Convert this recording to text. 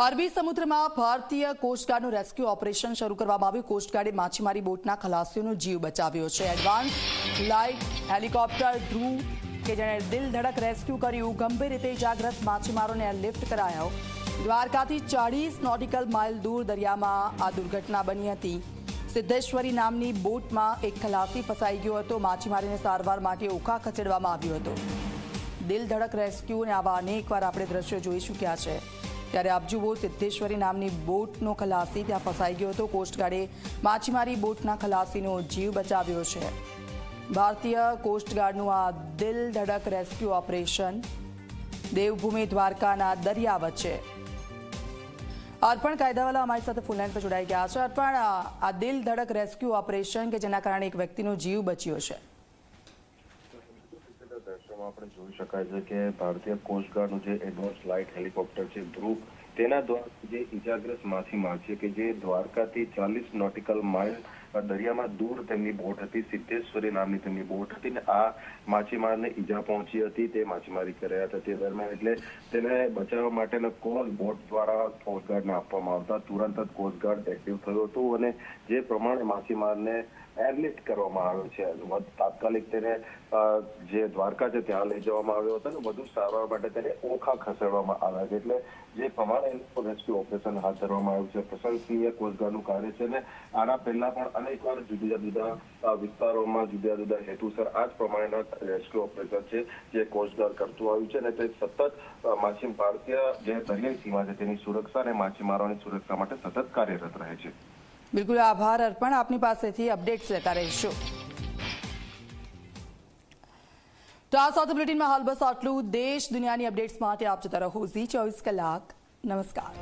અરબી સમુદ્રમાં ભારતીય કોસ્ટગાર્ડનું રેસ્ક્યુ ઓપરેશન શરૂ કરવામાં આવ્યું. કોસ્ટગાર્ડે માછીમારી બોટના ખલાસીઓનો જીવ બચાવ્યો છે. એડવાન્સ લાઇટ હેલિકોપ્ટર ધ્રુવ કે જેણે દિલ ધડક રેસ્ક્યુ કર્યું, ગંભીર રીતે ઇજાગ્રસ્ત માછીમારોને લિફ્ટ કરાયો. દ્વારકાથી ચાળીસ નોટિકલ માઇલ દૂર દરિયામાં આ દુર્ઘટના બની હતી. સિદ્ધેશ્વરી નામની બોટમાં એક ખલાસી ફસાઈ ગયો હતો. માછીમારીને સારવાર માટે ઓખા ખસેડવામાં આવ્યો હતો. દિલ ધડક રેસ્ક્યુ અને આવા અનેકવાર આપણે દ્રશ્યો જોઈ ચૂક્યા છે. ત્યારે આપ જુઓ સિદ્ધેશ્વરી નામની બોટનો ખલાસી ત્યાં ફસાઈ ગયો હતો. કોસ્ટગાર્ડે માછીમારી બોટના ખલાસીનો જીવ બચાવ્યો છે. ભારતીય કોસ્ટગાર્ડનું આ દિલ ધડક રેસ્ક્યુ ઓપરેશન દેવભૂમિ દ્વારકાના દરિયા વચ્ચે. અર્પણ કાયદાવાલા અમારી સાથે ફૂલલાઈન પર જોડાઈ ગયા છે. અર્પણ, આ દિલ ધડક રેસ્ક્યુ ઓપરેશન કે જેના કારણે એક વ્યક્તિનો જીવ બચ્યો છે? દ્રશ્યોમાં આપણે જોઈ શકાય છે કે ભારતીય કોસ્ટગાર્ડનું જે એડવાન્સ લાઇટ હેલિકોપ્ટર છે ધ્રુવ તેના દ્વારા જે ઇજાગ્રસ્ત માછીમાર છે કે જે દ્વારકાથી ચાલીસ નોટિકલ માઇલ દરિયામાં દૂર તેમની બોટ હતી, સિદ્ધેશ્વરી નામની તેમની બોટ હતી ને આ માછીમારને ઈજા પહોંચી હતી, તે માછીમારી કરી રહ્યા હતા. તે દરમિયાન એટલે તેને બચાવવા માટેનો કોલ બોટ દ્વારા કોસ્ટગાર્ડને આપવામાં આવતા. તુરંત જ કોસ્ટગાર્ડ એક્ટિવ થયું હતું અને જે પ્રમાણે માછીમારને એરલિફ્ટ કરવામાં આવ્યો છે. તાત્કાલિક તેને જે દ્વારકા છે ત્યાં લઈ જવામાં આવ્યો હતો અને વધુ સારવાર માટે તેને ઓખા ખસેડવામાં આવ્યા છે. એટલે જે પ્રમાણે રેસ્ક્યુ ઓપરેશન હાથ ધરવામાં આવ્યું છે. પ્રશંસનીય કોસ્ટગાર્ડનું કાર્ય છે અને આના પહેલા પણ અનેકવાર જુદા જુદા વિસ્તારોમાં જુદા જુદા હેતુસર આ જ પ્રમાણેના રેસ્ક્યુ ઓપરેશન છે, જે કોસ્ટગાર્ડ કરતું આવ્યું છે. અને તે સતત માછીમ ભારતીય જે દરિયાઈ સીમા છે, તેની સુરક્ષા અને માછીમારોની સુરક્ષા માટે સતત કાર્યરત રહે છે. બિલકુલ આભાર અર્પણ. આપની પાસેથી અપડેટ્સ લેતા રહીશું. તો આ સાથે બુલેટિનમાં હાલ બસ આટલું. દેશ દુનિયાની અપડેટ્સ માટે આપ જતા રહો ઝી ચોવીસ કલાક. નમસ્કાર.